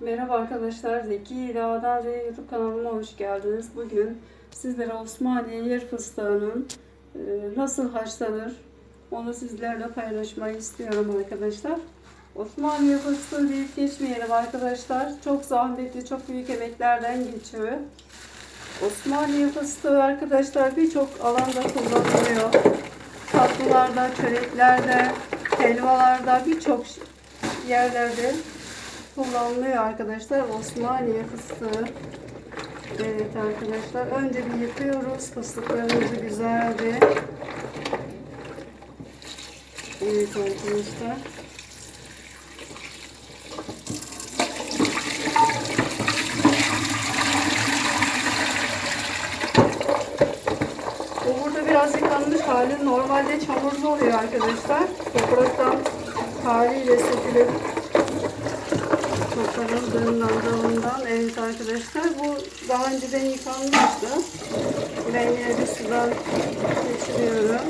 Merhaba arkadaşlar, Zeki Dağdan ve YouTube kanalıma hoş geldiniz. Bugün sizlere Osmaniye yer fıstığının e, nasıl haşlanır onu sizlerle paylaşmayı istiyorum arkadaşlar. Osmaniye fıstığı deyip geçmeyelim arkadaşlar. Çok zahmetli, çok büyük emeklerden geçiyor. Osmaniye fıstığı arkadaşlar birçok alanda kullanılıyor. Tatlılarda, çöreklerde, helvalarda birçok yerlerde kullanılıyor arkadaşlar. Osmaniye fıstığı. Evet arkadaşlar. Önce bir yıkıyoruz fıstıklarımızı güzelce. Evet arkadaşlar. Biraz yıkanmış hali normalde çamurlu oluyor arkadaşlar. Topraktan haliyle sökülüp koparıldığından dalından evet arkadaşlar bu daha önceden yıkanmıştı. Ben yine bir sudan geçiriyorum.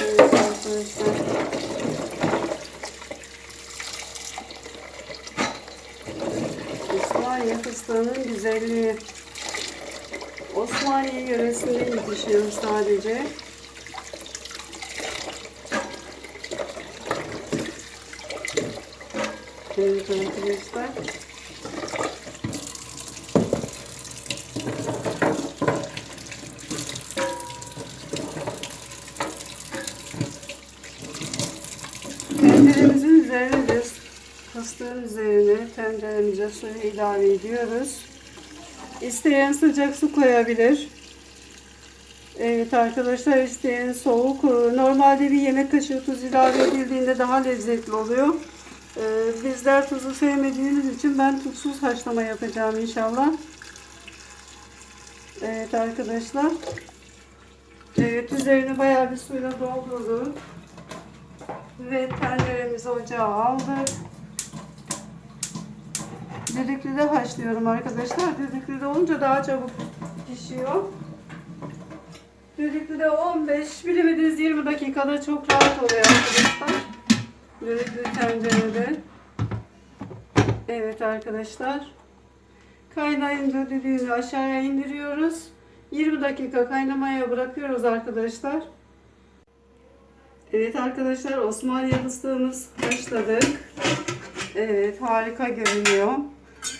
Evet arkadaşlar. Osmaniye fıstığının güzelliği. Osmaniye yöresinde yetişiyor sadece. Arkadaşlar. Tenceremizin üzerine de fıstığın üzerine tenceremize suyu ilave ediyoruz. İsteyen sıcak su koyabilir. Evet arkadaşlar isteyen soğuk. Normalde bir yemek kaşığı tuz ilave edildiğinde daha lezzetli oluyor. Ee, bizler tuzu sevmediğimiz için ben tuzsuz haşlama yapacağım inşallah. Evet arkadaşlar. Evet üzerine bayağı bir suyla doldurduk. Ve tenceremizi ocağa aldık. Düdüklüde haşlıyorum arkadaşlar. Düdüklüde olunca daha çabuk pişiyor. Düdüklüde 15, bilemediniz 20 dakikada çok rahat oluyor arkadaşlar. Düdüklü tencerede. Evet arkadaşlar. Kaynayınca düdüğünü aşağıya indiriyoruz. 20 dakika kaynamaya bırakıyoruz arkadaşlar. Evet arkadaşlar Osmaniye fıstığımız haşladık. Evet harika görünüyor.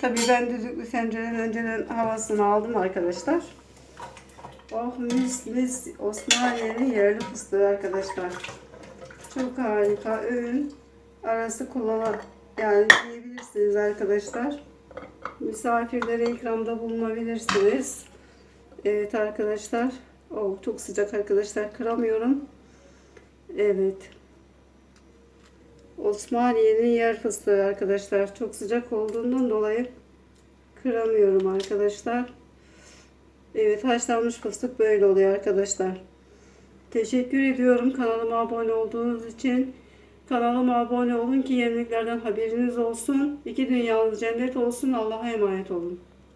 Tabii ben düdüklü tencerenin önceden havasını aldım arkadaşlar. Oh mis mis Osmaniye'nin yerli fıstığı arkadaşlar. Çok harika öğün arası kullanır. Yani yiyebilirsiniz arkadaşlar. Misafirlere ikramda bulunabilirsiniz. Evet arkadaşlar. Oh çok sıcak arkadaşlar kıramıyorum. Evet. Osmaniye'nin yer fıstığı arkadaşlar. Çok sıcak olduğundan dolayı kıramıyorum arkadaşlar. Evet haşlanmış fıstık böyle oluyor arkadaşlar. Teşekkür ediyorum kanalıma abone olduğunuz için. Kanalıma abone olun ki yeniliklerden haberiniz olsun. İki dünyanız cennet olsun. Allah'a emanet olun.